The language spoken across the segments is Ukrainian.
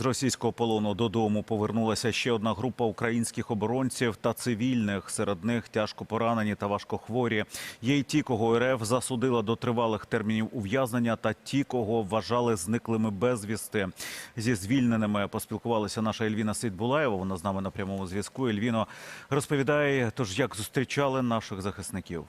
З російського полону додому повернулася ще одна група українських оборонців та цивільних. Серед них тяжко поранені та важкохворі. Є й ті, кого РФ засудила до тривалих термінів ув'язнення, та ті, кого вважали зниклими безвісти. Зі звільненими поспілкувалася наша Ельвіна Сидбулаєва. Вона з нами на прямому зв'язку. Ельвіно розповідає, тож як зустрічали наших захисників.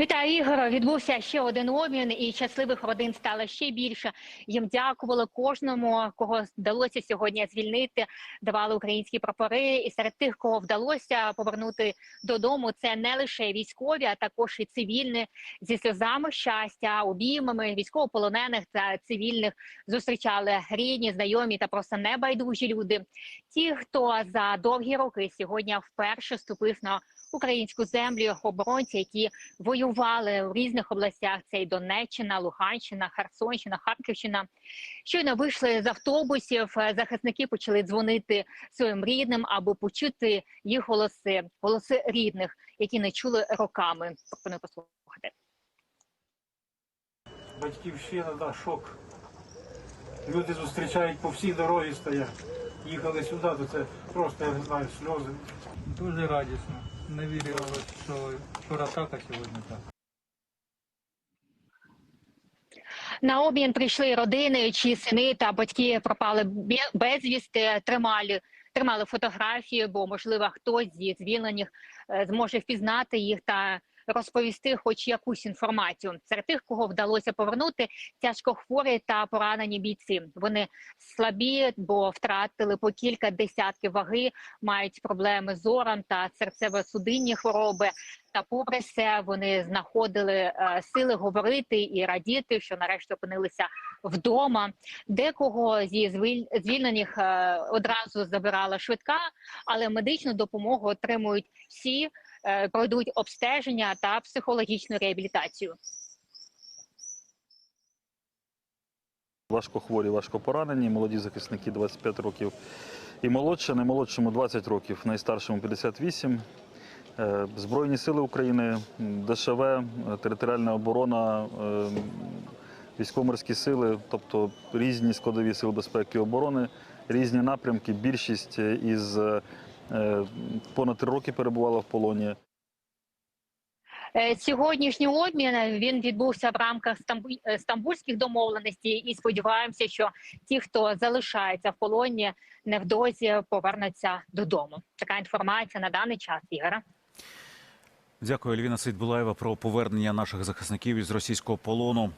Вітаю, Ігоро. Відбувся ще один обмін, і щасливих родин стало ще більше. Їм дякували кожному, кого вдалося сьогодні звільнити. Давали українські прапори. І серед тих, кого вдалося повернути додому, це не лише військові, а також і цивільні зі сльозами щастя, обіймами військовополонених та цивільних зустрічали рідні, знайомі та просто небайдужі люди. Ті, хто за довгі роки сьогодні вперше ступив на українську землю, оборонці, які воювали у різних областях. Це і Донеччина, Луганщина, Херсонщина, Харківщина. Щойно вийшли з автобусів. е, Захисники почали дзвонити своїм рідним, аби почути їх голоси, голоси рідних, які не чули роками. Пропоную послухати. Батьківщина, да, шок. Люди зустрічають по всій дорозі стоять. Їхали сюди, то це просто, я не знаю, сльози. Дуже радісно. Не вірили, що вчора так, а сьогодні так. На обмін прийшли родини, чи сини та батьки пропали бе- безвісти, тримали. Тримали фотографії, бо можливо хтось зі звільнених е, зможе впізнати їх та розповісти хоч якусь інформацію. Серед тих, кого вдалося повернути, тяжко хворі та поранені бійці. Вони слабі, бо втратили по кілька десятків ваги, мають проблеми з зором та серцево-судинні хвороби. Та попри все, вони знаходили е, сили говорити і радіти, що нарешті опинилися вдома. Декого зі звіль- звільнених е, одразу забирала швидка, але медичну допомогу отримують всі, пройдуть обстеження та психологічну реабілітацію. Важкохворі, важкопоранені, молоді захисники 25 років і молодше, наймолодшому 20 років, найстаршому 58. Е, Збройні сили України, ДШВ, е, територіальна оборона, е, військово-морські сили, тобто різні складові сил безпеки і оборони, різні напрямки. Більшість е, із е, понад три роки перебувала в полоні. Е, Сьогоднішній обмін е, він відбувся в рамках е, стамбульських домовленостей, і сподіваємося, що ті, хто залишається в полоні, невдовзі повернуться додому. Така інформація на даний час. Ігора. Дякую, Ельвіна Сидбулаєва, про повернення наших захисників із російського полону.